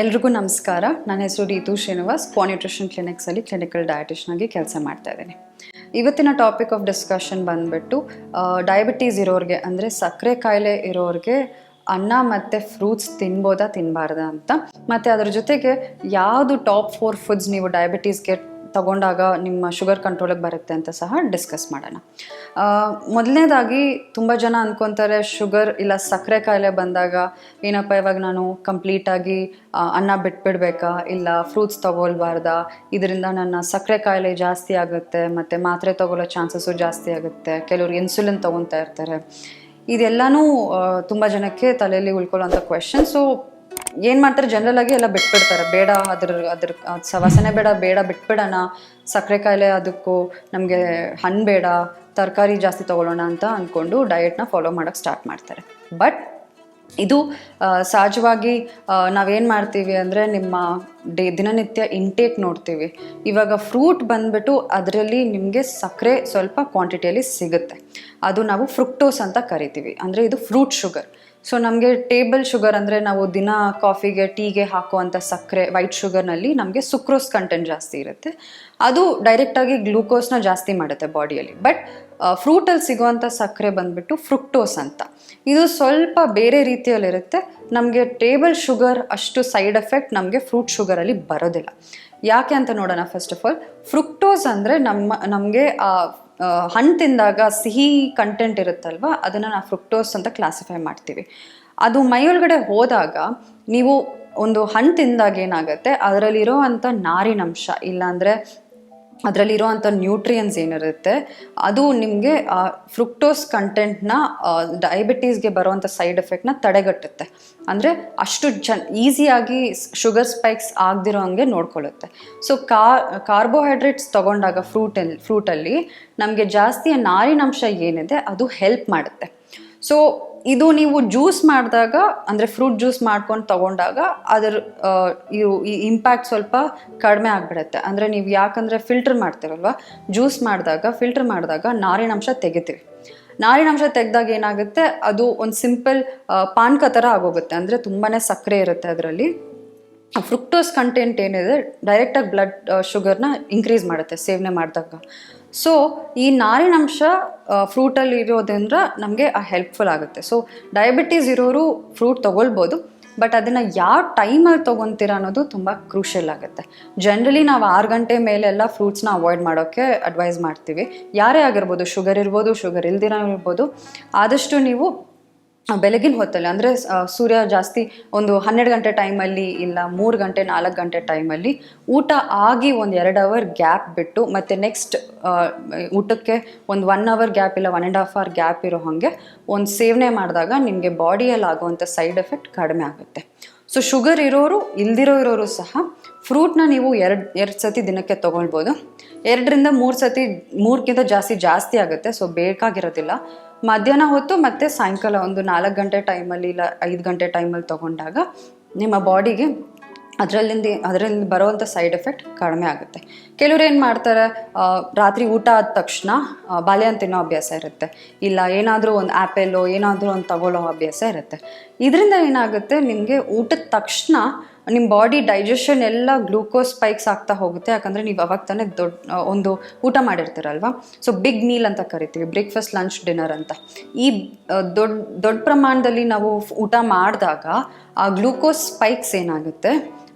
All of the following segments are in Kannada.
ಎಲ್ರಿಗೂ ನಮಸ್ಕಾರ. ನನ್ನ ಹೆಸರು ರೀತು ಶ್ರೀನಿವಾಸ್. ನ್ಯೂಟ್ರಿಷನ್ ಕ್ಲಿನಿಕ್ಸಲ್ಲಿ ಕ್ಲಿನಿಕಲ್ ಡಯಟಿಷನ್ ಆಗಿ ಕೆಲಸ ಮಾಡ್ತಾ ಇದ್ದೀನಿ. ಇವತ್ತಿನ ಟಾಪಿಕ್ ಆಫ್ ಡಿಸ್ಕಷನ್ ಬಂದ್ಬಿಟ್ಟು ಡಯಾಬಿಟೀಸ್ ಇರೋರಿಗೆ ಅಂದರೆ ಸಕ್ಕರೆ ಕಾಯಿಲೆ ಇರೋರಿಗೆ ಅನ್ನ ಮತ್ತು ಫ್ರೂಟ್ಸ್ ತಿನ್ಬೋದಾ ತಿನ್ನಬಾರ್ದಾ ಅಂತ. ಮತ್ತು ಅದ್ರ ಜೊತೆಗೆ ಯಾವುದು ಟಾಪ್ ಫೋರ್ ಫುಡ್ಸ್ ನೀವು ಡಯಾಬಿಟೀಸ್ಗೆ ತಗೊಂಡಾಗ ನಿಮ್ಮ ಶುಗರ್ ಕಂಟ್ರೋಲಿಗೆ ಬರುತ್ತೆ ಅಂತ ಸಹ ಡಿಸ್ಕಸ್ ಮಾಡೋಣ. ಮೊದಲನೇದಾಗಿ ತುಂಬ ಜನ ಅಂದ್ಕೊತಾರೆ ಶುಗರ್ ಇಲ್ಲ ಸಕ್ಕರೆ ಕಾಯಿಲೆ ಬಂದಾಗ ಏನಪ್ಪ ಇವಾಗ ನಾನು ಕಂಪ್ಲೀಟಾಗಿ ಅನ್ನ ಬಿಟ್ಬಿಡ್ಬೇಕಾ? ಇಲ್ಲ ಫ್ರೂಟ್ಸ್ ತಗೊಳ್ಬಾರ್ದಾ? ಇದರಿಂದ ನನ್ನ ಸಕ್ಕರೆ ಕಾಯಿಲೆ ಜಾಸ್ತಿ ಆಗುತ್ತೆ, ಮತ್ತು ಮಾತ್ರೆ ತಗೊಳ್ಳೋ ಚಾನ್ಸಸ್ಸು ಜಾಸ್ತಿ ಆಗುತ್ತೆ, ಕೆಲವರು ಇನ್ಸುಲಿನ್ ತೊಗೊತಾ ಇರ್ತಾರೆ. ಇದೆಲ್ಲನೂ ತುಂಬ ಜನಕ್ಕೆ ತಲೆಯಲ್ಲಿ ಉಳ್ಕೊಳ್ಳೋಂಥ ಕ್ವೆಶನ್ ಸೊ ಏನು ಮಾಡ್ತಾರೆ? ಜನರಲ್ ಆಗಿ ಎಲ್ಲ ಬಿಟ್ಬಿಡ್ತಾರೆ. ಬೇಡ, ಅದ್ರ ಅದ್ರ, ಅದ್ ಸವಾಸನೆ ಬೇಡ ಬೇಡ, ಬಿಟ್ಬಿಡೋಣ. ಸಕ್ಕರೆ ಕಾಯಿಲೆ ಅದಕ್ಕೂ ನಮಗೆ ಹಣ್ಣು ಬೇಡ, ತರಕಾರಿ ಜಾಸ್ತಿ ತಗೊಳ್ಳೋಣ ಅಂತ ಅಂದ್ಕೊಂಡು ಡಯೆಟ್ನ ಫಾಲೋ ಮಾಡೋಕೆ ಸ್ಟಾರ್ಟ್ ಮಾಡ್ತಾರೆ. ಬಟ್ ಇದು ಸಹಜವಾಗಿ ನಾವೇನು ಮಾಡ್ತೀವಿ ಅಂದರೆ ನಿಮ್ಮ ಡೇ ದಿನನಿತ್ಯ ಇಂಟೇಕ್ ನೋಡ್ತೀವಿ. ಇವಾಗ ಫ್ರೂಟ್ ಬಂದ್ಬಿಟ್ಟು ಅದರಲ್ಲಿ ನಿಮಗೆ ಸಕ್ಕರೆ ಸ್ವಲ್ಪ ಕ್ವಾಂಟಿಟಿಯಲ್ಲಿ ಸಿಗುತ್ತೆ. ಅದು ನಾವು ಫ್ರುಕ್ಟೋಸ್ ಅಂತ ಕರಿತೀವಿ. ಅಂದರೆ ಇದು ಫ್ರೂಟ್ ಶುಗರ್ ಸೊ ನಮಗೆ ಟೇಬಲ್ ಶುಗರ್ ಅಂದರೆ ನಾವು ದಿನ ಕಾಫಿಗೆ ಟೀಗೆ ಹಾಕುವಂಥ ಸಕ್ಕರೆ ವೈಟ್ ಶುಗರ್ನಲ್ಲಿ ನಮಗೆ ಸುಕ್ರೋಸ್ ಕಂಟೆಂಟ್ ಜಾಸ್ತಿ ಇರುತ್ತೆ. ಅದು ಡೈರೆಕ್ಟಾಗಿ ಗ್ಲೂಕೋಸ್ನ ಜಾಸ್ತಿ ಮಾಡುತ್ತೆ ಬಾಡಿಯಲ್ಲಿ ಬಟ್ ಫ್ರೂಟಲ್ಲಿ ಸಿಗುವಂಥ ಸಕ್ಕರೆ ಬಂದುಬಿಟ್ಟು ಫ್ರುಕ್ಟೋಸ್ ಅಂತ. ಇದು ಸ್ವಲ್ಪ ಬೇರೆ ರೀತಿಯಲ್ಲಿರುತ್ತೆ ನಮಗೆ ಟೇಬಲ್ ಶುಗರ್ ಅಷ್ಟು ಸೈಡ್ ಎಫೆಕ್ಟ್ ನಮಗೆ ಫ್ರೂಟ್ ಶುಗರಲ್ಲಿ ಬರೋದಿಲ್ಲ. ಯಾಕೆ ಅಂತ ನೋಡೋಣ ಫಸ್ಟ್ ಆಫ್ ಆಲ್ ಫ್ರುಕ್ಟೋಸ್ ಅಂದರೆ ನಮ್ಮ, ನಮಗೆ ಹಣ್ಣು ತಿಂದಾಗ ಸಿಹಿ ಕಂಟೆಂಟ್ ಇರುತ್ತಲ್ವ? ಅದನ್ನು ನಾವು ಫ್ರುಕ್ಟೋಸ್ ಅಂತ ಕ್ಲಾಸಿಫೈ ಮಾಡ್ತೀವಿ. ಅದು ಮೈ ಒಳಗಡೆ ಹೋದಾಗ ನೀವು ಒಂದು ಹಣ್ಣು ತಿಂದಾಗ ಏನಾಗುತ್ತೆ? ಅದರಲ್ಲಿರೋ ಅಂಥ ನಾರಿನಂಶ, ಇಲ್ಲಾಂದರೆ ಅದರಲ್ಲಿರುವಂಥ ನ್ಯೂಟ್ರಿಯನ್ಸ್ ಏನಿರುತ್ತೆ, ಅದು ನಿಮಗೆ ಫ್ರುಕ್ಟೋಸ್ ಕಂಟೆಂಟ್ನ ಡಯಾಬಿಟೀಸ್ಗೆ ಬರೋವಂಥ ಸೈಡ್ ಎಫೆಕ್ಟ್ನ ತಡೆಗಟ್ಟುತ್ತೆ. ಅಂದರೆ ಅಷ್ಟು ಜನ್ ಈಸಿಯಾಗಿ ಶುಗರ್ ಸ್ಪೈಕ್ಸ್ ಆಗದಿರೋ ಹಂಗೆ ನೋಡ್ಕೊಳ್ಳುತ್ತೆ. ಸೊ ಕಾರ್ಬೋಹೈಡ್ರೇಟ್ಸ್ ತೊಗೊಂಡಾಗ ಫ್ರೂಟಲ್ಲಿ ಫ್ರೂಟಲ್ಲಿ ನಮಗೆ ಜಾಸ್ತಿಯ ನಾರಿನಂಶ ಏನಿದೆ, ಅದು ಹೆಲ್ಪ್ ಮಾಡುತ್ತೆ. ಸೊ ಇದು ನೀವು ಜ್ಯೂಸ್ ಮಾಡಿದಾಗ, ಅಂದರೆ ಫ್ರೂಟ್ ಜ್ಯೂಸ್ ಮಾಡ್ಕೊಂಡು ತಗೊಂಡಾಗ ಅದರ ಈ ಇಂಪ್ಯಾಕ್ಟ್ ಸ್ವಲ್ಪ ಕಡಿಮೆ ಆಗಿಬಿಡುತ್ತೆ. ಅಂದರೆ ನೀವು ಯಾಕಂದರೆ ಫಿಲ್ಟರ್ ಮಾಡ್ತೀರಲ್ವ? ಜ್ಯೂಸ್ ಮಾಡಿದಾಗ ಫಿಲ್ಟರ್ ಮಾಡಿದಾಗ ನಾರಿನಾಂಶ ತೆಗಿತೀವಿ. ನಾರಿನಾಂಶ ತೆಗೆದಾಗ ಏನಾಗುತ್ತೆ? ಅದು ಒಂದು ಸಿಂಪಲ್ ಪಾನ್ಕ ಥರ ಆಗೋಗುತ್ತೆ. ಅಂದರೆ ತುಂಬಾ ಸಕ್ಕರೆ ಇರುತ್ತೆ ಅದರಲ್ಲಿ. ಫ್ರುಕ್ಟೋಸ್ ಕಂಟೆಂಟ್ ಏನಿದೆ ಡೈರೆಕ್ಟಾಗಿ ಬ್ಲಡ್ ಶುಗರ್ನ ಇನ್ಕ್ರೀಸ್ ಮಾಡುತ್ತೆ ಸೇವನೆ ಮಾಡಿದಾಗ. ಸೊ ಈ ನಾರಿನಂಶ ಫ್ರೂಟಲ್ಲಿ ಇರೋದ್ರಿಂದ ನಮಗೆ ಹೆಲ್ಪ್ಫುಲ್ ಆಗುತ್ತೆ. ಸೊ ಡಯಾಬಿಟೀಸ್ ಇರೋರು ಫ್ರೂಟ್ ತೊಗೊಳ್ಬೋದು ಬಟ್ ಅದನ್ನು ಯಾವ ಟೈಮಲ್ಲಿ ತೊಗೊತೀರ ಅನ್ನೋದು ತುಂಬ ಕ್ರೂಷಿಯಲ್ ಆಗುತ್ತೆ. ಜನ್ರಲಿ ನಾವು ಆರು ಗಂಟೆ ಮೇಲೆಲ್ಲ ಫ್ರೂಟ್ಸ್ನ ಅವಾಯ್ಡ್ ಮಾಡೋಕ್ಕೆ ಅಡ್ವೈಸ್ ಮಾಡ್ತೀವಿ. ಯಾರೇ ಆಗಿರ್ಬೋದು ಶುಗರ್ ಇರ್ಬೋದು ಶುಗರ್ ಇಲ್ದಿರೋ ಇರ್ಬೋದು, ಆದಷ್ಟು ನೀವು ಬೆಳಗಿನ ಹೊತ್ತಲ್ಲಿ, ಅಂದರೆ ಸೂರ್ಯ ಜಾಸ್ತಿ ಒಂದು ಹನ್ನೆರಡು ಗಂಟೆ ಟೈಮಲ್ಲಿ ಇಲ್ಲ, ಮೂರು ಗಂಟೆ, ನಾಲ್ಕು ಗಂಟೆ ಟೈಮಲ್ಲಿ ಊಟ ಆಗಿ ಒಂದು ಎರಡು ಅವರ್ ಗ್ಯಾಪ್ ಬಿಟ್ಟು, ಮತ್ತು ನೆಕ್ಸ್ಟ್ ಊಟಕ್ಕೆ ಒಂದು ಒನ್ ಅವರ್ ಗ್ಯಾಪ್ ಇಲ್ಲ one and half hour gap ಇರೋ ಹಾಗೆ ಒಂದು ಸೇವನೆ ಮಾಡಿದಾಗ ನಿಮಗೆ ಬಾಡಿಯಲ್ಲಿ ಆಗುವಂಥ ಸೈಡ್ ಎಫೆಕ್ಟ್ ಕಡಿಮೆ ಆಗುತ್ತೆ. ಸೊ ಶುಗರ್ ಇರೋರು, ಇಲ್ದಿರೋ ಇರೋರು ಸಹ ಫ್ರೂಟ್ನ ನೀವು ಎರಡು ಎರಡು ಸತಿ ದಿನಕ್ಕೆ ತೊಗೊಳ್ಬೋದು. ಎರಡರಿಂದ ಮೂರು ಸತಿ ಮೂರಕ್ಕಿಂತ ಜಾಸ್ತಿ ಜಾಸ್ತಿ ಆಗುತ್ತೆ ಸೊ ಬೇಕಾಗಿರೋದಿಲ್ಲ. ಮಧ್ಯಾಹ್ನ ಹೊತ್ತು ಮತ್ತು ಸಾಯಂಕಾಲ ಒಂದು ನಾಲ್ಕು ಗಂಟೆ ಟೈಮಲ್ಲಿ ಇಲ್ಲ ಐದು ಗಂಟೆ ಟೈಮಲ್ಲಿ ತೊಗೊಂಡಾಗ ನಿಮ್ಮ ಬಾಡಿಗೆ ಅದರಲ್ಲಿಂದ ಅದರಲ್ಲಿ ಬರುವಂಥ ಸೈಡ್ ಎಫೆಕ್ಟ್ ಕಡಿಮೆ ಆಗುತ್ತೆ. ಕೆಲವ್ರು ಏನು ಮಾಡ್ತಾರೆ ರಾತ್ರಿ ಊಟ ಆದ ತಕ್ಷಣ ಬಾಳೆಹಣ್ಣು ತಿನ್ನೋ ಅಭ್ಯಾಸ ಇರುತ್ತೆ. ಇಲ್ಲ ಏನಾದರೂ ಒಂದು ಆ್ಯಪೆಲ್ಲೋ ಏನಾದರೂ ಒಂದು ತಗೊಳ್ಳೋ ಅಭ್ಯಾಸ ಇರುತ್ತೆ. ಇದರಿಂದ ಏನಾಗುತ್ತೆ, ನಿಮಗೆ ಊಟದ ತಕ್ಷಣ ನಿಮ್ಮ ಬಾಡಿ ಡೈಜೆಷನ್ ಎಲ್ಲ ಗ್ಲೂಕೋಸ್ ಸ್ಪೈಕ್ಸ್ ಆಗ್ತಾ ಹೋಗುತ್ತೆ. ಯಾಕಂದರೆ ನೀವು ಅವಾಗ ತಾನೇ ದೊಡ್ಡ ಒಂದು ಊಟ ಮಾಡಿರ್ತೀರಲ್ವ? ಸೊ ಬಿಗ್ ಮೀಲ್ ಅಂತ ಕರಿತೀವಿ ಬ್ರೇಕ್ಫಾಸ್ಟ್ ಲಂಚ್ ಡಿನ್ನರ್ ಅಂತ. ಈ ದೊಡ್ಡ ದೊಡ್ಡ ಪ್ರಮಾಣದಲ್ಲಿ ನಾವು ಊಟ ಮಾಡಿದಾಗ ಆ ಗ್ಲೂಕೋಸ್ ಸ್ಪೈಕ್ಸ್ ಏನಾಗುತ್ತೆ?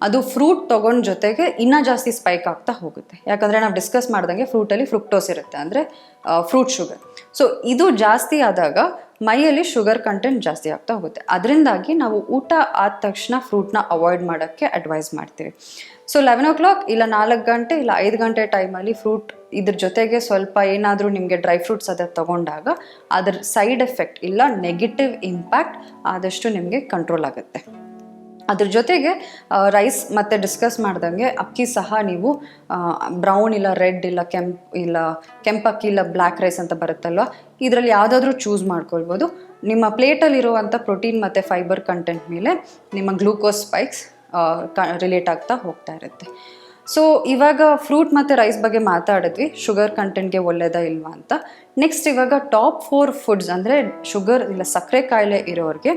ಅದು ಫ್ರೂಟ್ ತೊಗೊಂಡ ಜೊತೆಗೆ ಇನ್ನೂ ಜಾಸ್ತಿ ಸ್ಪೈಕ್ ಆಗ್ತಾ ಹೋಗುತ್ತೆ. ಯಾಕಂದರೆ ನಾವು ಡಿಸ್ಕಸ್ ಮಾಡ್ದಂಗೆ ಫ್ರೂಟಲ್ಲಿ ಫ್ರುಕ್ಟೋಸ್ ಇರುತ್ತೆ ಅಂದರೆ ಫ್ರೂಟ್ ಶುಗರ್ ಸೊ ಇದು ಜಾಸ್ತಿ ಆದಾಗ ಮೈಯಲ್ಲಿ ಶುಗರ್ ಕಂಟೆಂಟ್ ಜಾಸ್ತಿ ಆಗ್ತಾ ಹೋಗುತ್ತೆ. ಅದರಿಂದಾಗಿ ನಾವು ಊಟ ಆದ ತಕ್ಷಣ ಫ್ರೂಟ್ನ ಅವಾಯ್ಡ್ ಮಾಡೋಕ್ಕೆ ಅಡ್ವೈಸ್ ಮಾಡ್ತೀವಿ. ಸೊ ಲೆವೆನ್ ಓ ಕ್ಲಾಕ್ ಇಲ್ಲ ನಾಲ್ಕು ಗಂಟೆ ಇಲ್ಲ ಐದು ಗಂಟೆ ಟೈಮಲ್ಲಿ ಫ್ರೂಟ್ ಇದ್ರ ಜೊತೆಗೆ ಸ್ವಲ್ಪ ಏನಾದರೂ ನಿಮಗೆ ಡ್ರೈ ಫ್ರೂಟ್ಸ್ ಅದ ತಗೊಂಡಾಗ ಅದರ ಸೈಡ್ ಎಫೆಕ್ಟ್ ಇಲ್ಲ ನೆಗೆಟಿವ್ ಇಂಪ್ಯಾಕ್ಟ್ ಆದಷ್ಟು ನಿಮಗೆ ಕಂಟ್ರೋಲ್ ಆಗುತ್ತೆ. ಅದ್ರ ಜೊತೆಗೆ ರೈಸ್ ಮತ್ತು ಡಿಸ್ಕಸ್ ಮಾಡ್ದಂಗೆ ಅಕ್ಕಿ ಸಹ ನೀವು ಬ್ರೌನ್ ಇಲ್ಲ ರೆಡ್ ಇಲ್ಲ ಕೆಂಪ್ ಇಲ್ಲ, ಕೆಂಪಕ್ಕಿ ಇಲ್ಲ ಬ್ಲ್ಯಾಕ್ ರೈಸ್ ಅಂತ ಬರುತ್ತಲ್ವ, ಇದರಲ್ಲಿ ಯಾವುದಾದ್ರೂ ಚೂಸ್ ಮಾಡ್ಕೊಳ್ಬೋದು. ನಿಮ್ಮ ಪ್ಲೇಟಲ್ಲಿರುವಂಥ ಪ್ರೋಟೀನ್ ಮತ್ತು ಫೈಬರ್ ಕಂಟೆಂಟ್ ಮೇಲೆ ನಿಮ್ಮ ಗ್ಲೂಕೋಸ್ ಸ್ಪೈಕ್ಸ್ ರಿಲೇಟ್ ಆಗ್ತಾ ಹೋಗ್ತಾ ಇರುತ್ತೆ. ಸೊ ಇವಾಗ ಫ್ರೂಟ್ ಮತ್ತು ರೈಸ್ ಬಗ್ಗೆ ಮಾತಾಡಿದ್ವಿ. ಶುಗರ್ ಕಂಟೆಂಟ್ಗೆ ಒಳ್ಳೆಯದಾ ಇಲ್ವಾ ಅಂತ. ನೆಕ್ಸ್ಟ್ ಇವಾಗ ಟಾಪ್ ಫೋರ್ ಫುಡ್ಸ್ ಅಂದರೆ ಶುಗರ್ ಇಲ್ಲ, ಸಕ್ಕರೆ ಕಾಯಿಲೆ ಇರೋರಿಗೆ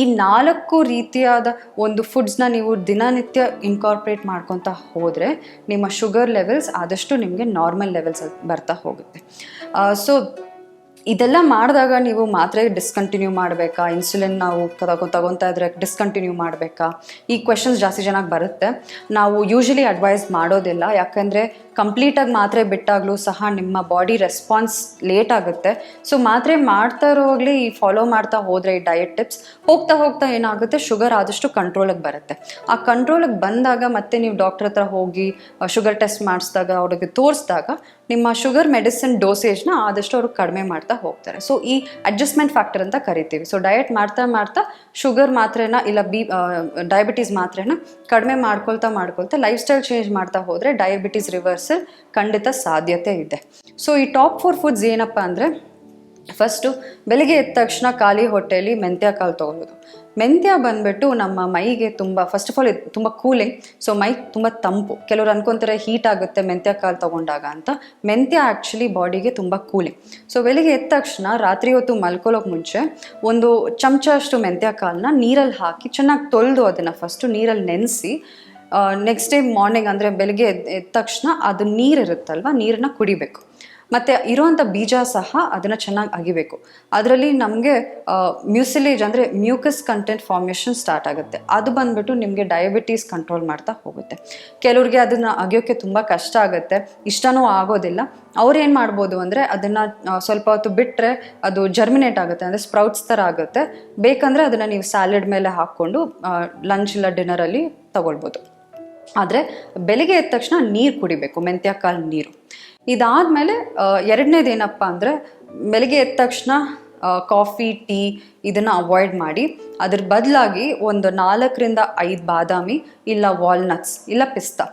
ಈ ನಾಲ್ಕು ರೀತಿಯಾದ ಒಂದು ಫುಡ್ಸ್ನ ನೀವು ದಿನನಿತ್ಯ ಇನ್ಕಾರ್ಪ್ರೇಟ್ ಮಾಡ್ಕೊತಾ ಹೋದರೆ ನಿಮ್ಮ ಶುಗರ್ ಲೆವೆಲ್ಸ್ ಆದಷ್ಟು ನಿಮಗೆ ನಾರ್ಮಲ್ ಲೆವೆಲ್ಸ್ ಬರ್ತಾ ಹೋಗುತ್ತೆ. ಸೊ ಇದೆಲ್ಲ ಮಾಡಿದಾಗ ನೀವು ಮಾತ್ರೆ ಡಿಸ್ಕಂಟಿನ್ಯೂ ಮಾಡಬೇಕಾ? ಇನ್ಸುಲಿನ್ ನಾವು ತಗೊ, ತಗೊತಾ ಇದ್ರೆ ಡಿಸ್ಕಂಟಿನ್ಯೂ ಮಾಡಬೇಕಾ? ಈ ಕ್ವೆಶನ್ಸ್ ಜಾಸ್ತಿ ಜನಕ್ಕೆ ಬರುತ್ತೆ. ನಾವು ಯೂಶಲಿ ಅಡ್ವೈಸ್ ಮಾಡೋದಿಲ್ಲ. ಯಾಕಂದರೆ ಕಂಪ್ಲೀಟಾಗಿ ಮಾತ್ರೆ ಬಿಟ್ಟಾಗಲೂ ಸಹ ನಿಮ್ಮ ಬಾಡಿ ರೆಸ್ಪಾನ್ಸ್ ಲೇಟ್ ಆಗುತ್ತೆ. ಸೊ ಮಾತ್ರೆ ಮಾಡ್ತಾ ಇರೋವಾಗಲೇ ಈ ಫಾಲೋ ಮಾಡ್ತಾ ಹೋದರೆ ಈ ಡಯಟ್ ಟಿಪ್ಸ್ ಹೋಗ್ತಾ ಹೋಗ್ತಾ ಏನಾಗುತ್ತೆ? ಶುಗರ್ ಆದಷ್ಟು ಕಂಟ್ರೋಲಿಗೆ ಬರುತ್ತೆ. ಆ ಕಂಟ್ರೋಲಿಗೆ ಬಂದಾಗ ಮತ್ತೆ ನೀವು ಡಾಕ್ಟರ್ ಹತ್ರ ಹೋಗಿ ಶುಗರ್ ಟೆಸ್ಟ್ ಮಾಡಿಸಿದಾಗ, ಅವ್ರಿಗೆ ತೋರಿಸಿದಾಗ ನಿಮ್ಮ ಶುಗರ್ ಮೆಡಿಸಿನ್ ಡೋಸೇಜ್ನ ಆದಷ್ಟು ಅವರು ಕಡಿಮೆ ಮಾಡ್ತಾ ಹೋಗ್ತಾರೆ. ಸೊ ಈ ಅಡ್ಜಸ್ಟ್ಮೆಂಟ್ ಫ್ಯಾಕ್ಟರ್ ಅಂತ ಕರಿತೀವಿ. ಸೊ ಡಯಟ್ ಮಾಡ್ತಾ ಮಾಡ್ತಾ ಶುಗರ್ ಮಾತ್ರೆನ ಇಲ್ಲ ಬಿ ಡಯಾಬಿಟೀಸ್ ಮಾತ್ರೆನ ಕಡಿಮೆ ಮಾಡ್ಕೊಳ್ತಾ ಮಾಡ್ಕೊಳ್ತಾ ಲೈಫ್ ಸ್ಟೈಲ್ ಚೇಂಜ್ ಮಾಡ್ತಾ ಹೋದರೆ ಡಯಾಬಿಟೀಸ್ ರಿವರ್ಸಲ್ ಖಂಡಿತ ಸಾಧ್ಯತೆ ಇದೆ. ಸೊ ಈ ಟಾಪ್ ಫೋರ್ ಫುಡ್ಸ್ ಏನಪ್ಪ ಅಂದರೆ ಫಸ್ಟು ಬೆಳಿಗ್ಗೆ ಎದ್ದ ತಕ್ಷಣ ಖಾಲಿ ಹೊಟ್ಟೆಯಲ್ಲಿ ಮೆಂತ್ಯ ಕಾಲು ತೊಗೊಳ್ಳೋದು. ಮೆಂತ್ಯ ಬಂದ್ಬಿಟ್ಟು ನಮ್ಮ ಮೈಗೆ ತುಂಬ ಫಸ್ಟ್ ಆಫ್ ಆಲ್ ಇದು ತುಂಬ ಕೂಲಿಂಗ್ ಸೊ ಮೈ ತುಂಬ ತಂಪು. ಕೆಲವರು ಅನ್ಕೊಂತಾರೆ ಹೀಟ್ ಆಗುತ್ತೆ ಮೆಂತ್ಯ ಕಾಲು ತೊಗೊಂಡಾಗ ಅಂತ. ಮೆಂತ್ಯ ಆ್ಯಕ್ಚುಲಿ ಬಾಡಿಗೆ ತುಂಬ ಕೂಲಿಂಗ್ ಸೊ ಬೆಳಿಗ್ಗೆ ಎದ್ದ ತಕ್ಷಣ ರಾತ್ರಿ ಹೊತ್ತು ಮಲ್ಕೊಳ್ಳೋಕೆ ಮುಂಚೆ ಒಂದು ಚಮಚ ಅಷ್ಟು ಮೆಂತ್ಯ ಕಾಲನ್ನ ನೀರಲ್ಲಿ ಹಾಕಿ ಚೆನ್ನಾಗಿ ತೊಳೆದು ಅದನ್ನು ಫಸ್ಟು ನೀರಲ್ಲಿ ನೆನೆಸಿ ನೆಕ್ಸ್ಟ್ ಡೇ ಮಾರ್ನಿಂಗ್ ಅಂದರೆ ಬೆಳಗ್ಗೆ ಎದ್ದ ತಕ್ಷಣ ಅದು ನೀರಿರುತ್ತಲ್ವ ನೀರನ್ನ ಕುಡಿಬೇಕು. ಮತ್ತು ಇರುವಂಥ ಬೀಜ ಸಹ ಅದನ್ನು ಚೆನ್ನಾಗಿ ಅಗಿಬೇಕು. ಅದರಲ್ಲಿ ನಮಗೆ ಮ್ಯೂಸಿಲೇಜ್ ಅಂದರೆ ಮ್ಯೂಕಸ್ ಕಂಟೆಂಟ್ ಫಾರ್ಮೇಷನ್ ಸ್ಟಾರ್ಟ್ ಆಗುತ್ತೆ. ಅದು ಬಂದ್ಬಿಟ್ಟು ನಿಮಗೆ ಡಯಾಬಿಟೀಸ್ ಕಂಟ್ರೋಲ್ ಮಾಡ್ತಾ ಹೋಗುತ್ತೆ. ಕೆಲವ್ರಿಗೆ ಅದನ್ನು ಅಗಿಯೋಕ್ಕೆ ತುಂಬ ಕಷ್ಟ ಆಗುತ್ತೆ. ಇಷ್ಟನೂ ಆಗೋದಿಲ್ಲ. ಅವ್ರೇನು ಮಾಡ್ಬೋದು ಅಂದರೆ ಅದನ್ನು ಸ್ವಲ್ಪ ಹೊತ್ತು ಬಿಟ್ಟರೆ ಅದು ಜರ್ಮಿನೇಟ್ ಆಗುತ್ತೆ, ಅಂದರೆ ಸ್ಪ್ರೌಟ್ಸ್ ಥರ ಆಗುತ್ತೆ. ಬೇಕಂದರೆ ಅದನ್ನು ನೀವು ಸ್ಯಾಲೆಡ್ ಮೇಲೆ ಹಾಕ್ಕೊಂಡು ಲಂಚ್ ಇಲ್ಲ ಡಿನ್ನರಲ್ಲಿ ತಗೊಳ್ಬೋದು. ಆದರೆ ಬೆಳಿಗ್ಗೆ ಎದ್ದ ತಕ್ಷಣ ನೀರು ಕುಡಿಬೇಕು, ಮೆಂತ್ಯ ಕಾಳು ನೀರು. ಇದಾದಮೇಲೆ ಎರಡನೇದು ಏನಪ್ಪ ಅಂದರೆ ಬೆಳಿಗ್ಗೆ ಎದ್ದ ತಕ್ಷಣ ಕಾಫಿ, ಟೀ ಇದನ್ನು ಅವಾಯ್ಡ್ ಮಾಡಿ, ಅದ್ರ ಬದಲಾಗಿ ಒಂದು ನಾಲ್ಕರಿಂದ ಐದು ಬಾದಾಮಿ ಇಲ್ಲ ವಾಲ್ನಟ್ಸ್ ಇಲ್ಲ ಪಿಸ್ತಾ.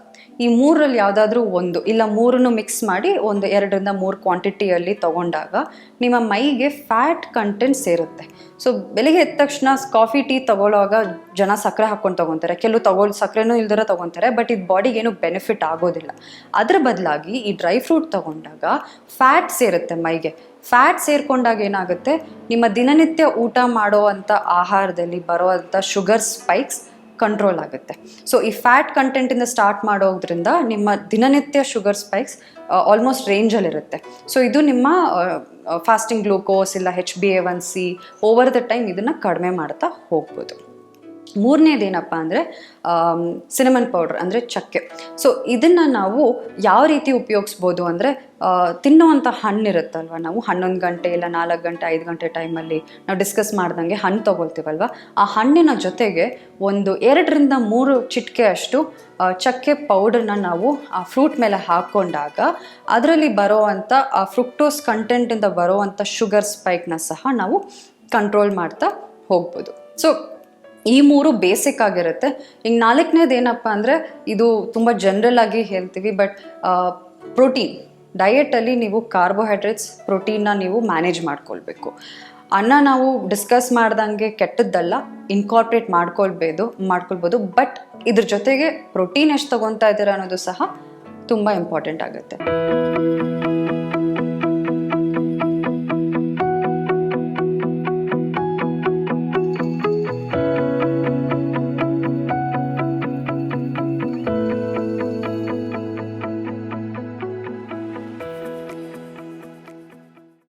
ಈ ಮೂರಲ್ಲಿ ಯಾವುದಾದ್ರೂ ಒಂದು ಇಲ್ಲ ಮೂರನ್ನು ಮಿಕ್ಸ್ ಮಾಡಿ ಒಂದು ಎರಡರಿಂದ ಮೂರು ಕ್ವಾಂಟಿಟಿಯಲ್ಲಿ ತಗೊಂಡಾಗ ನಿಮ್ಮ ಮೈಗೆ ಫ್ಯಾಟ್ ಕಂಟೆಂಟ್ ಸೇರುತ್ತೆ. ಸೊ ಬೆಳಿಗ್ಗೆ ಎದ್ದ ತಕ್ಷಣ ಕಾಫಿ ಟೀ ತಗೊಳ್ಳುವಾಗ ಜನ ಸಕ್ಕರೆ ಹಾಕ್ಕೊಂಡು ತೊಗೊತಾರೆ. ಕೆಲವು ತಗೊಳ್, ಸಕ್ಕರೆನೂ ಇಲ್ದಿರ ತೊಗೊತಾರೆ ಬಟ್ ಇದು ಬಾಡಿಗೆ ಏನು ಬೆನಿಫಿಟ್ ಆಗೋದಿಲ್ಲ. ಅದರ ಬದಲಾಗಿ ಈ ಡ್ರೈ ಫ್ರೂಟ್ ತಗೊಂಡಾಗ ಫ್ಯಾಟ್ ಸೇರುತ್ತೆ ಮೈಗೆ. ಫ್ಯಾಟ್ ಸೇರ್ಕೊಂಡಾಗ ಏನಾಗುತ್ತೆ? ನಿಮ್ಮ ದಿನನಿತ್ಯ ಊಟ ಮಾಡುವಂಥ ಆಹಾರದಲ್ಲಿ ಬರುವಂಥ ಶುಗರ್ ಸ್ಪೈಕ್ಸ್ ಕಂಟ್ರೋಲ್ ಆಗುತ್ತೆ. ಸೊ ಈ ಫ್ಯಾಟ್ ಕಂಟೆಂಟಿಂದ ಸ್ಟಾರ್ಟ್ ಮಾಡೋದ್ರಿಂದ ನಿಮ್ಮ ದಿನನಿತ್ಯ ಶುಗರ್ ಸ್ಪೈಕ್ಸ್ ಆಲ್ಮೋಸ್ಟ್ ರೇಂಜಲ್ಲಿರುತ್ತೆ ಸೊ ಇದು ನಿಮ್ಮ ಫಾಸ್ಟಿಂಗ್ ಗ್ಲೂಕೋಸ್ ಇಲ್ಲ H B A one C over the time ಇದನ್ನು ಕಡಿಮೆ ಮಾಡ್ತಾ ಹೋಗ್ಬೋದು. ಮೂರನೇದೇನಪ್ಪ ಅಂದರೆ ಸಿನಿಮನ್ ಪೌಡರ್ ಅಂದರೆ ಚಕ್ಕೆ. ಸೊ ಇದನ್ನು ನಾವು ಯಾವ ರೀತಿ ಉಪಯೋಗಿಸ್ಬೋದು ಅಂದರೆ ತಿನ್ನುವಂಥ ಹಣ್ಣು ಇರುತ್ತಲ್ವ ನಾವು ಹನ್ನೊಂದು ಗಂಟೆ ಇಲ್ಲ ನಾಲ್ಕು ಗಂಟೆ, ಐದು ಗಂಟೆ ಟೈಮಲ್ಲಿ ನಾವು ಡಿಸ್ಕಸ್ ಮಾಡ್ದಂಗೆ ಹಣ್ಣು ತೊಗೊಳ್ತೀವಲ್ವ? ಆ ಹಣ್ಣಿನ ಜೊತೆಗೆ ಒಂದು ಎರಡರಿಂದ ಮೂರು ಚಿಟಿಕೆ ಅಷ್ಟು ಚಕ್ಕೆ ಪೌಡರ್ನ ನಾವು ಆ ಫ್ರೂಟ್ ಮೇಲೆ ಹಾಕ್ಕೊಂಡಾಗ ಅದರಲ್ಲಿ ಬರೋವಂಥ ಆ ಫ್ರುಕ್ಟೋಸ್ ಕಂಟೆಂಟಿಂದ ಬರೋವಂಥ ಶುಗರ್ ಸ್ಪೈಕ್ನ ಸಹ ನಾವು ಕಂಟ್ರೋಲ್ ಮಾಡ್ತಾ ಹೋಗ್ಬೋದು. ಸೊ ಈ ಮೂರು ಬೇಸಿಕ್ ಆಗಿರುತ್ತೆ. ಈಗ ನಾಲ್ಕನೇದು ಏನಪ್ಪ ಅಂದರೆ ಇದು ತುಂಬ ಜನರಲ್ ಆಗಿ ಹೇಳ್ತೀವಿ ಬಟ್ ಪ್ರೋಟೀನ್ ಡಯೆಟಲ್ಲಿ ನೀವು ಕಾರ್ಬೋಹೈಡ್ರೇಟ್ಸ್ ಪ್ರೋಟೀನ್ನ ನೀವು ಮ್ಯಾನೇಜ್ ಮಾಡ್ಕೊಳ್ಬೇಕು. ಅನ್ನ ನಾವು ಡಿಸ್ಕಸ್ ಮಾಡ್ದಂಗೆ ಕೆಟ್ಟದ್ದಲ್ಲ ಇನ್ಕಾರ್ಪ್ರೇಟ್ ಮಾಡ್ಕೊಳ್ಬೋದು ಮಾಡ್ಕೊಳ್ಬೋದು ಬಟ್ ಇದ್ರ ಜೊತೆಗೆ ಪ್ರೋಟೀನ್ ಎಷ್ಟು ತೊಗೊತಾ ಇದ್ದೀರಾ ಅನ್ನೋದು ಸಹ ತುಂಬ ಇಂಪಾರ್ಟೆಂಟ್ ಆಗುತ್ತೆ.